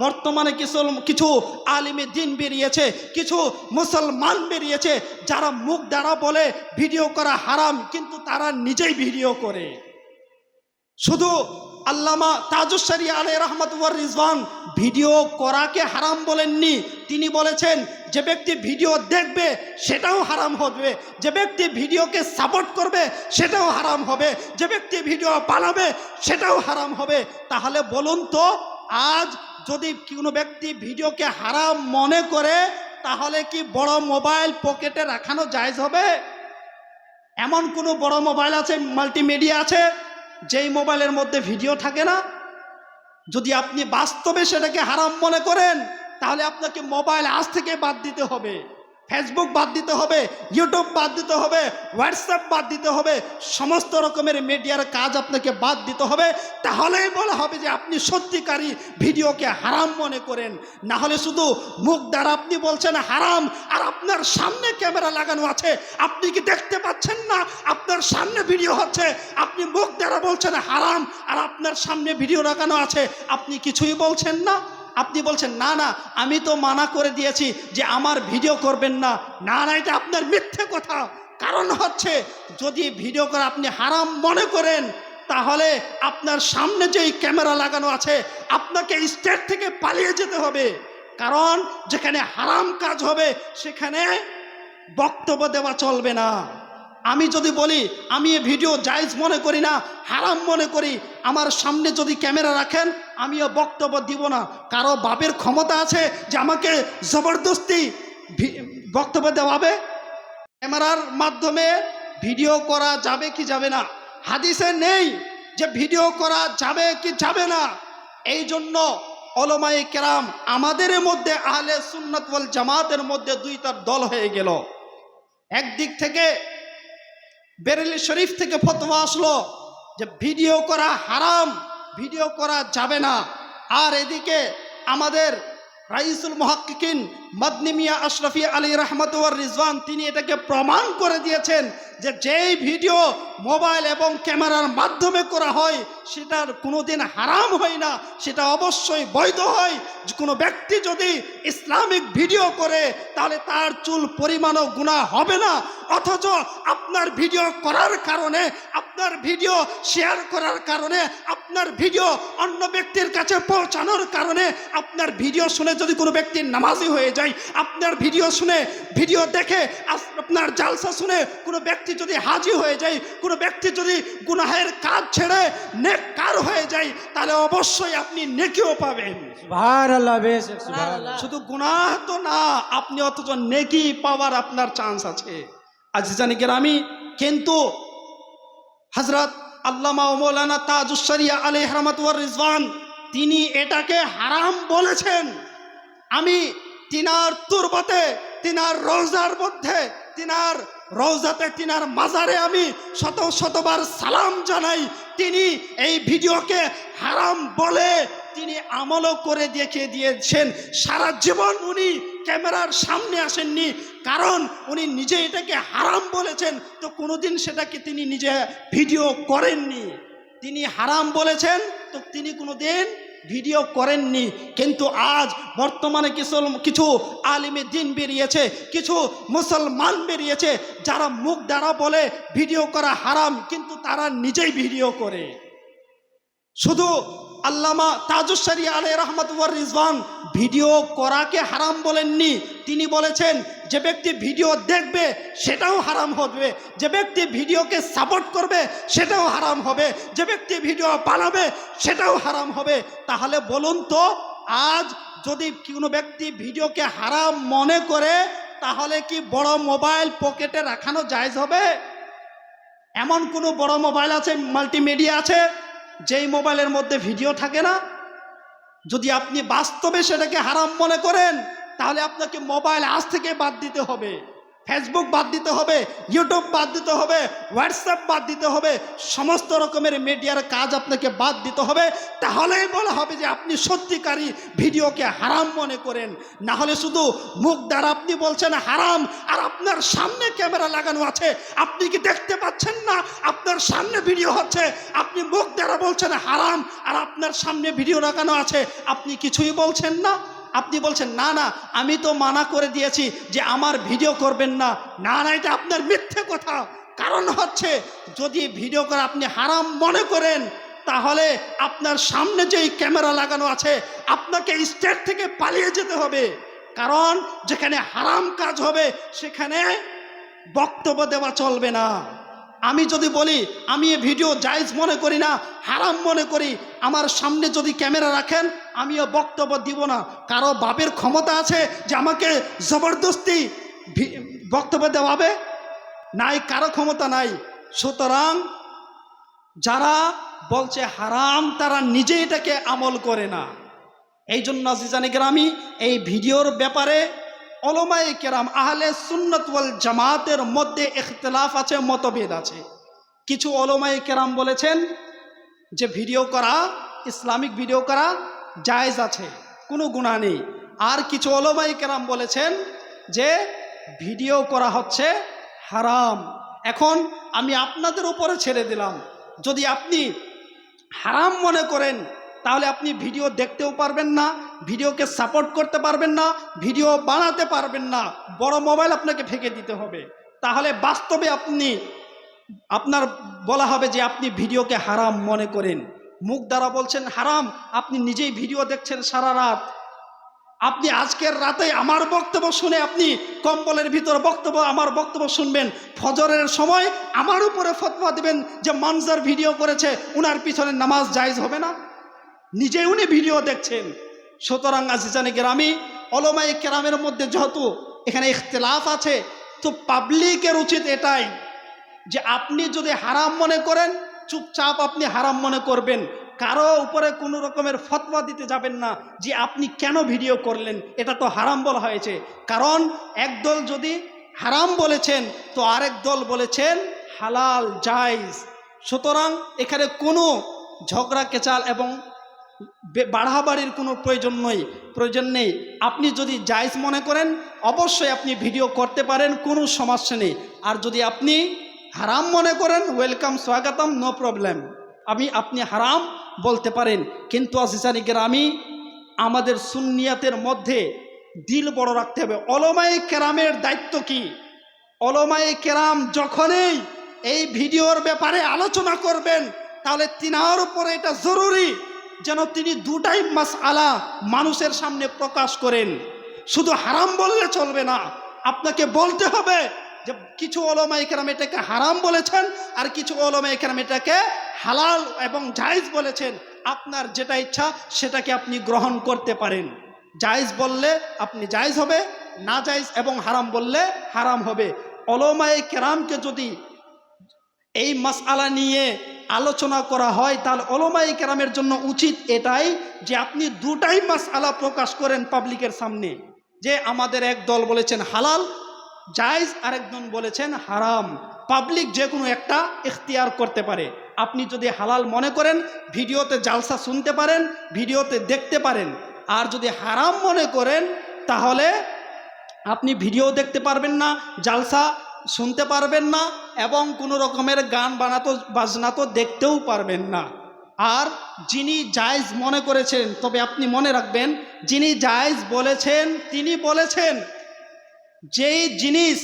বর্তমানে কিছু কিছু আলিমে দিন বেরিয়েছে, কিছু মুসলমান বেরিয়েছে, যারা মুখ দ্বারা বলে ভিডিও করা হারাম, কিন্তু তারা নিজেই ভিডিও করে। শুধু আল্লামা তাজুসারি আলাই রহমতুল্লাহ রিজওয়ান ভিডিও করাকে হারাম বলেননি। তিনি বলেছেন, যে ব্যক্তি ভিডিও দেখবে, সেটাও হারাম হবে। যে ব্যক্তি ভিডিওকে সাপোর্ট করবে, সেটাও হারাম হবে। যে ব্যক্তি ভিডিও বানাবে, সেটাও হারাম হবে। তাহলে বলুন তো, আজ যদি কোনো ব্যক্তি ভিডিওকে হারাম মনে করে, তাহলে কি বড় মোবাইল পকেটে রাখানো জায়জ হবে? এমন কোনো বড় মোবাইল আছে, মাল্টিমিডিয়া আছে, যেই মোবাইলের মধ্যে ভিডিও থাকে না? যদি আপনি বাস্তবে সেটাকে হারাম মনে করেন, তাহলে আপনাকে মোবাইল আজ থেকে বাদ দিতে হবে। ফেসবুক বাদ দিতে হবে ইউটিউব বাদ দিতে হবে হোয়াটসঅ্যাপ বাদ দিতে হবে, সমস্ত রকমের মিডিয়ার কাজ আপনাকে বাদ দিতে হবে। তাহলেই বলা হবে যে আপনি সত্যিকারই ভিডিওকে হারাম মনে করেন। না হলে শুধু মুখ দ্বারা আপনি বলছেন হারাম, আর আপনার সামনে ক্যামেরা লাগানো আছে। আপনি কি দেখতে পাচ্ছেন না? আপনার সামনে ভিডিও হচ্ছে, আপনি মুখ দ্বারা বলছেন হারাম, আর আপনার সামনে ভিডিও লাগানো আছে। আপনি কিছুই বলছেন না। আপনি বলছেন, না না, আমি তো মানা করে দিয়েছি যে আমার ভিডিও করবেন না। না না, এটা আপনার মিথ্যে কথা। কারণ হচ্ছে, যদি ভিডিও করে আপনি হারাম মনে করেন, তাহলে আপনার সামনে যেই ক্যামেরা লাগানো আছে, আপনাকে স্টেট থেকে পালিয়ে যেতে হবে। কারণ যেখানে হারাম কাজ হবে, সেখানে বক্তব্য দেওয়া চলবে না। আমি যদি বলি, আমি এ ভিডিও জায়জ মনে করি না, হারাম মনে করি, আমার সামনে যদি ক্যামেরা রাখেন আমিও বক্তব্য দিব না। কারও বাপের ক্ষমতা আছে যে আমাকে জবরদস্তি বক্তব্য দেওয়াবে? ক্যামেরার মাধ্যমে ভিডিও করা যাবে কি যাবে না? হাদিসে নেই যে ভিডিও করা যাবে কি যাবে না। এই জন্য অলমাই কেরাম আমাদের মধ্যে আহলে সুন্নত জামাতের মধ্যে দুইটার দল হয়ে গেল। একদিক থেকে বেরেলি শরীফ থেকে ফতোয়া আসলো যে ভিডিও করা হারাম, ভিডিও করা যাবে না। আর এদিকে আমাদের রাইসুল মহাক্কিকিন মদনি মিয়া আশরফি আলী রহমতুয়ার রিজওয়ান, তিনি এটাকে প্রমাণ করে দিয়েছেন যে যেই ভিডিও মোবাইল এবং ক্যামেরার মাধ্যমে করা হয়, সেটার কোনোদিন হারাম হয় না, সেটা অবশ্যই বৈধ হয়। কোনো ব্যক্তি যদি ইসলামিক ভিডিও করে, তাহলে তার চুল পরিমাণও গুণা হবে না। অথচ আপনার ভিডিও করার কারণে, আপনার ভিডিও শেয়ার করার কারণে, আপনার ভিডিও অন্য ব্যক্তির কাছে পৌঁছানোর কারণে, আপনার ভিডিও শুনে যদি কোনো ব্যক্তি নামাজি হয়ে যায় আপনার ভিডিও শুনে ভিডিও দেখে আপনার জালসা শুনে কোনো ব্যক্তি যদি হাজি হয়ে যায় কোনো ব্যক্তি যদি গুনাহের কাজ ছেড়ে নেককার হয়ে যায় তাহলে অবশ্যই আপনি নেকিও পাবেন। শুধু গুনাহ তো না আপনি অথচ নেকি পাওয়ার আপনার চান্স আছে। আজ জানি গ্রামি কিন্তু হজরত আল্লামা ও মৌলানা তাজুসরিয়া আলী রহমতুয়ার রিজওয়ান তিনি এটাকে হারাম বলেছেন। আমি তিনার তুরবতে, তিনার রোজার মধ্যে, তিনার রোজাতে তিনার মাজারে আমি শত শতবার সালাম জানাই। তিনি এই ভিডিওকে হারাম বলে তিনি আমলও করে দেখিয়ে দিয়েছেন। সারা জীবন উনি ক্যামেরার সামনে আসেননি, কারণ উনি নিজে এটাকে হারাম বলেছেন। তো কোনোদিন সেটাকে তিনি নিজে ভিডিও করেননি। তিনি হারাম বলেছেন, তো তিনি কোনোদিন ভিডিও করেননি, কিন্তু আজ বর্তমানে কিছু কিছু আলিমে দিন বেরিয়েছে, কিছু মুসলমান বেরিয়েছে, যারা মুখ দ্বারা বলে ভিডিও করা হারাম, কিন্তু তারা নিজেই ভিডিও করে। শুধু আল্লামা তাজুসারি আলী রহমতুল্লাহ রিজওয়ান, ভিডিও করাকে হারাম বলেননি। তিনি বলেছেন, যে ব্যক্তি ভিডিও দেখবে, সেটাও হারাম হবে। যে ব্যক্তি ভিডিওকে সাপোর্ট করবে, সেটাও হারাম হবে। যে ব্যক্তি ভিডিও বানাবে, সেটাও হারাম হবে। তাহলে বলুন তো, আজ যদি কোনো ব্যক্তি ভিডিওকে হারাম মনে করে, তাহলে কি বড় মোবাইল পকেটে রাখানো জায়জ হবে? এমন কোনো বড় মোবাইল আছে, মাল্টিমিডিয়া আছে? যেই মোবাইলের মধ্যে ভিডিও থাকে না, যদি আপনি বাস্তবে সেটাকে হারাম মনে করেন, তাহলে আপনাকে মোবাইল আজ থেকে বাদ দিতে হবে। ফেসবুক বাদ দিতে হবে ইউটিউব বাদ দিতে হবে হোয়াটসঅ্যাপ বাদ দিতে হবে, সমস্ত রকমের মিডিয়ার কাজ আপনাকে বাদ দিতে হবে। তাহলেই বলা হবে যে আপনি সত্যিকারী ভিডিওকে হারাম মনে করেন। না হলে শুধু মুখ দ্বারা আপনি বলছেন হারাম, আর আপনার সামনে ক্যামেরা লাগানো আছে। আপনি কি দেখতে পাচ্ছেন না? আপনার সামনে ভিডিও হচ্ছে। আপনি মুখ দ্বারা বলছেন হারাম, আর আপনার সামনে ভিডিও লাগানো আছে। আপনি কিছুই বলছেন না। আপনি বলছেন, না না, আমি তো মানা করে দিয়েছি যে আমার ভিডিও করবেন না। না না, এটা আপনার মিথ্যে কথা। কারণ হচ্ছে, যদি ভিডিও করে আপনি হারাম মনে করেন, তাহলে আপনার সামনে যেই ক্যামেরা লাগানো আছে, আপনাকে স্টেট থেকে পালিয়ে যেতে হবে। কারণ যেখানে হারাম কাজ হবে, সেখানে বক্তব্য দেওয়া চলবে না। আমি যদি বলি, আমি এ ভিডিও জায়জ মনে করি না, হারাম মনে করি, আমার সামনে যদি ক্যামেরা রাখেন আমিও বক্তব্য দিব না। কারও বাপের ক্ষমতা আছে যে আমাকে জবরদস্তি বক্তব্য দেওয়াবে? নাই, কারও ক্ষমতা নাই। সুতরাং যারা বলছে হারাম, তারা নিজে এটাকে আমল করে না। এই জন্য আজিজানি গ্রামী এই ভিডিওর ব্যাপারে অলমাই কেরাম, আহলে সুন্নত ওয়াল জামাতের মধ্যে ইখতলাফ আছে, মতভেদ আছে। কিছু অলমাই কেরাম বলেছেন যে ভিডিও করা, ইসলামিক ভিডিও করা জায়েজ আছে, কোনো গুণা নেই। আর কিছু অলমাই কেরাম বলেছেন যে ভিডিও করা হচ্ছে হারাম। এখন আমি আপনাদের উপরে ছেড়ে দিলাম। যদি আপনি হারাম মনে করেন তাহলে আপনি ভিডিও দেখতেও পারবেন না, ভিডিওকে সাপোর্ট করতে পারবেন না, ভিডিও বানাতে পারবেন না, বড় মোবাইল আপনাকে ফেঁকে দিতে হবে। তাহলে বাস্তবে আপনি, আপনার বলা হবে যে আপনি ভিডিওকে হারাম মনে করেন। মুখ দ্বারা বলছেন হারাম, আপনি নিজেই ভিডিও দেখছেন সারা রাত। আপনি আজকের রাতে আমার বক্তব্য শুনে আপনি কম্বলের ভিতর বক্তব্য, আমার বক্তব্য শুনবেন। ফজরের সময় আমার উপরে ফতোয়া দেবেন যে মানজার ভিডিও করেছে, উনার পিছনে নামাজ জায়েজ হবে না? নিজে উনি ভিডিও দেখছেন। সুতরাং আজিজানি গ্রামী অলমাই কেরামের মধ্যে যেহেতু এখানে ইখতলাফ আছে, তো পাবলিকের উচিত এটাই যে আপনি যদি হারাম মনে করেন, চুপচাপ আপনি হারাম মনে করবেন। কারও উপরে কোনো রকমের ফতোয়া দিতে যাবেন না যে আপনি কেন ভিডিও করলেন, এটা তো হারাম বলা হয়েছে। কারণ একদল যদি হারাম বলেছেন, তো আরেক দল বলেছেন হালাল, জায়জ। সুতরাং এখানে কোনো ঝগড়া, কেচাল এবং বাড়াবাড়ির কোনো প্রয়োজন নেই প্রয়োজন নেই। আপনি যদি জায়জ মনে করেন, অবশ্যই আপনি ভিডিও করতে পারেন, কোনো সমস্যা নেই। আর যদি আপনি হারাম মনে করেন, ওয়েলকাম, স্বাগতম, নো প্রবলেম। আমি, আপনি হারাম বলতে পারেন। কিন্তু আসিসানি গ্রামী, আমাদের সুন্নিয়াতের মধ্যে দিল বড় রাখতে হবে। অলমাই কেরামের দায়িত্ব কি? অলমাই কেরাম যখনই এই ভিডিওর ব্যাপারে আলোচনা করবেন, তাহলে তিনার উপরে এটা জরুরি। যেন তিনি দুটাই মাস আলা মানুষের সামনে প্রকাশ করেন। শুধু হারাম বললে চলবে না। আপনাকে বলতে হবে যে কিছু ওলমা ইকরাম এটাকে হারাম বলেছেন আর কিছু ওলমা ইকরাম এটাকে হালাল এবং জায়েজ বলেছেন। আপনার যেটা ইচ্ছা সেটাকে আপনি গ্রহণ করতে পারেন। জায়েজ বললে আপনি জায়েজ হবে, না জায়জ এবং হারাম বললে হারাম হবে। অলমায় কেরামকে যদি এই মাসআলা নিয়ে আলোচনা করা হয়, তাহলে অলমাই কেরামের জন্য উচিত এটাই যে আপনি দুটাই মাসআলা প্রকাশ করেন পাবলিকের সামনে। যে আমাদের এক দল বলেছেন হালাল, জায়জ আরেকজন বলেছেন হারাম। পাবলিক যে কোনো একটা এখতিয়ার করতে পারে। আপনি যদি হালাল মনে করেন, ভিডিওতে জালসা শুনতে পারেন, ভিডিওতে দেখতে পারেন। আর যদি হারাম মনে করেন, তাহলে আপনি ভিডিও দেখতে পারবেন না, জালসা শুনতে পারবেন না এবং কোনো রকমের গান বানাতো, বাজনা তো দেখতেও পারবেন না। আর যিনি জায়জ মনে করেছেন, তবে আপনি মনে রাখবেন, যিনি জায়জ বলেছেন, তিনি বলেছেন, যেই জিনিস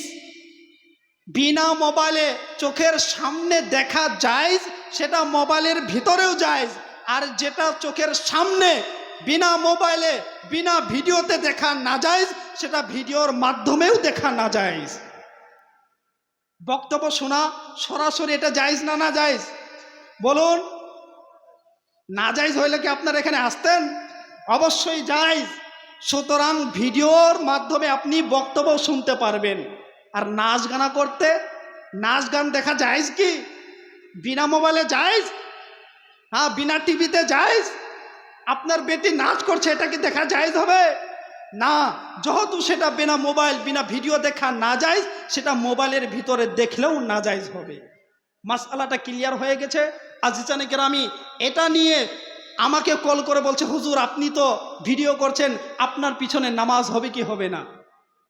বিনা মোবাইলে চোখের সামনে দেখা যায় সেটা মোবাইলের ভিতরেও যায় আর যেটা চোখের সামনে বিনা মোবাইলে, বিনা ভিডিওতে দেখা না যায় সেটা ভিডিওর মাধ্যমেও দেখা না যায় বক্তব্য শোনা, সরাসরি এটা জায়জ না না জায়জ? বলুন, না জায়জ হইলে কি আপনার এখানে আসতেন? অবশ্যই জায়জ। সুতরাং ভিডিওর মাধ্যমে আপনি বক্তব্য শুনতে পারবেন। আর নাচ গানা করতে, নাচ গান দেখা যায় কি? বিনা মোবাইলে যায় হ্যাঁ বিনা টিভিতে যায় আপনার বেটি নাচ করছে, এটা কি দেখা যায় হবে? না যেহেতু সেটা বিনা মোবাইল, বিনা ভিডিও দেখা না যায়, সেটা মোবাইলের ভিতরে দেখলেও না যায় হবে। মাসালাটা ক্লিয়ার হয়ে গেছে? আজিজানে গ্রামি এটা নিয়ে আমাকে কল করে বলছে, হুজুর, আপনি তো ভিডিও করছেন, আপনার পিছনে নামাজ হবে কি হবে না?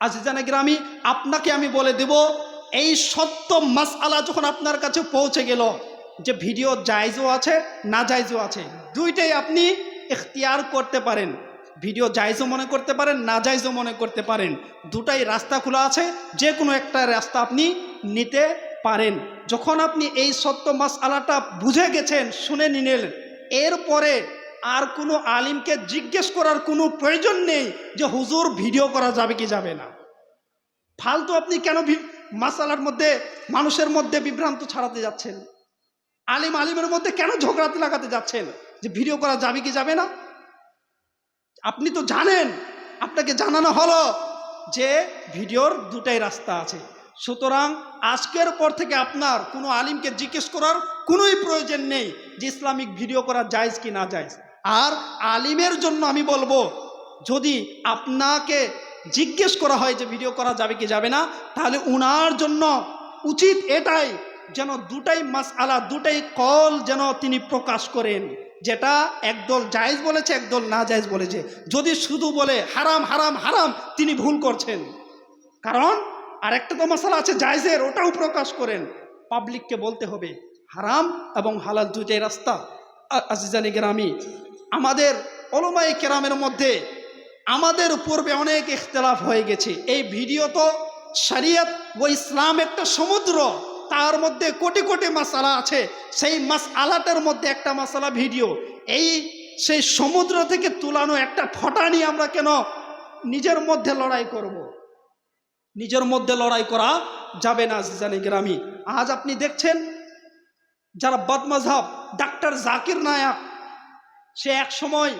আজিজানে গ্রামি আপনাকে আমি বলে দেব, এই সত্য মাসআলা যখন আপনার কাছে পৌঁছে গেল, যে ভিডিও জায়জও আছে, না জায়জও আছে, দুইটাই আপনি এখতিয়ার করতে পারেন। ভিডিও জায়জও মনে করতে পারেন, না জায়জও মনে করতে পারেন। দুটাই রাস্তা খোলা আছে যে কোনো একটা রাস্তা আপনি নিতে পারেন। যখন আপনি এই সত্য মাস আলাটা বুঝে গেছেন, শুনে নিলেন, এরপরে আর কোনো আলিমকে জিজ্ঞেস করার কোনো প্রয়োজন নেই যে, হুজুর, ভিডিও করা যাবে কি যাবে না? ফালতু আপনি কেন মাসালার মধ্যে, মানুষের মধ্যে বিভ্রান্ত ছাড়াতে যাচ্ছেন? আলিম আলিমের মধ্যে কেন ঝগড়াতে লাগাতে যাচ্ছেন? যে, ভিডিও করা যাবে কি যাবে না? আপনি তো জানেন, আপনাকে জানানো হলো যে ভিডিওর দুটাই রাস্তা আছে। সুতরাং আজকের পর থেকে আপনার কোনো আলিমকে জিজ্ঞেস করার কোনোই প্রয়োজন নেই যে ইসলামিক ভিডিও করা জায়জ কি না জায়জ। আর আলিমের জন্য আমি বলব, যদি আপনাকে জিজ্ঞেস করা হয় যে ভিডিও করা যাবে কি যাবে না, তাহলে উনার জন্য উচিত এটাই যেন দুটাই মাস আলা দুটাই কল যেন তিনি প্রকাশ করেন। যেটা একদল জায়েজ বলেছে, একদল না জায়েজ বলেছে। যদি শুধু বলে হারাম হারাম হারাম, তিনি ভুল করছেন। কারণ আরেকটা তো মশালা আছে, জায়েজের, ওটাও প্রকাশ করেন। পাবলিককে বলতে হবে, হারাম এবং হালাল দুইটাই রাস্তা। আজিজানি গ্রামি, আমাদের অলমাই কেরামের মধ্যে আমাদের পূর্বে অনেক ইখতলাফ হয়ে গেছে। এই ভিডিও তো শরিয়ত ও ইসলাম একটা সমুদ্র। তার মধ্যে কোটি কোটি মাসালা আছে। সেই মাস আলাটার মধ্যে একটা মাসালা ভিডিও। এই সেই সমুদ্র থেকে তুলানো একটা ফটা নিয়ে আমরা কেন নিজের মধ্যে লড়াই করব। নিজের মধ্যে লড়াই করা যাবে না জানি গ্রামী আজ আপনি দেখছেন যারা বদমজহব, ডাক্তার জাকির নায়ক, সে এক সময়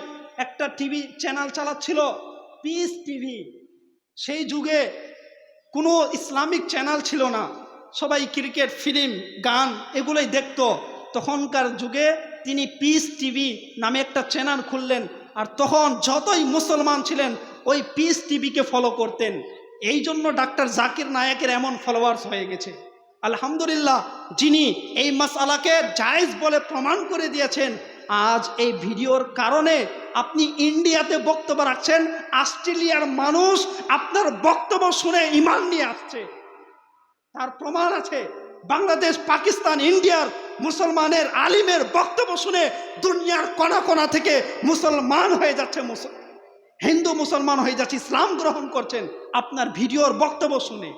একটা টিভি চ্যানেল চালাচ্ছিল, পিস টিভি। সেই যুগে কোনো ইসলামিক চ্যানেল ছিল না। সবাই ক্রিকেট, ফিল্ম, গান এগুলোই দেখত। তখনকার যুগে তিনি পিস টিভি নামে একটা চ্যানেল খুললেন আর তখন যতই মুসলমান ছিলেন, ওই পিস টিভিকে ফলো করতেন। এই জন্য ডাক্তার জাকির নায়কের এমন ফলোয়ার্স হয়ে গেছে। আলহামদুলিল্লাহ, যিনি এই মাসালাকে জায়েজ বলে প্রমাণ করে দিয়েছেন, আজ এই ভিডিওর কারণে আপনি ইন্ডিয়াতে বক্তব্য রাখছেন, অস্ট্রেলিয়ার মানুষ আপনার বক্তব্য শুনে ইমান নিয়ে আসছে। তার প্রমাণ আছে। বাংলাদেশ, পাকিস্তান, ইন্ডিয়ার মুসলমানের আলিমের বক্তব্য শুনে দুনিয়ার কণা কণা থেকে মুসলমান হয়ে যাচ্ছে হিন্দু মুসলমান হয়ে যাচ্ছে, ইসলাম গ্রহণ করছেন আপনার ভিডিওর বক্তব্য শুনে।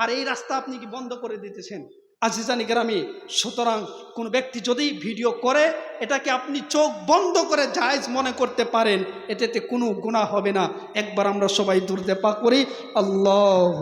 আর এই রাস্তা আপনি কি বন্ধ করে দিতেছেন? আজিজানি গ্রামী, সুতরাং কোন ব্যক্তি যদি ভিডিও করে, এটাকে আপনি চোখ বন্ধ করে জায়জ মনে করতে পারেন, এটাতে কোনো গুণা হবে না। একবার আমরা সবাই দূরতে পা করি আল্লাহ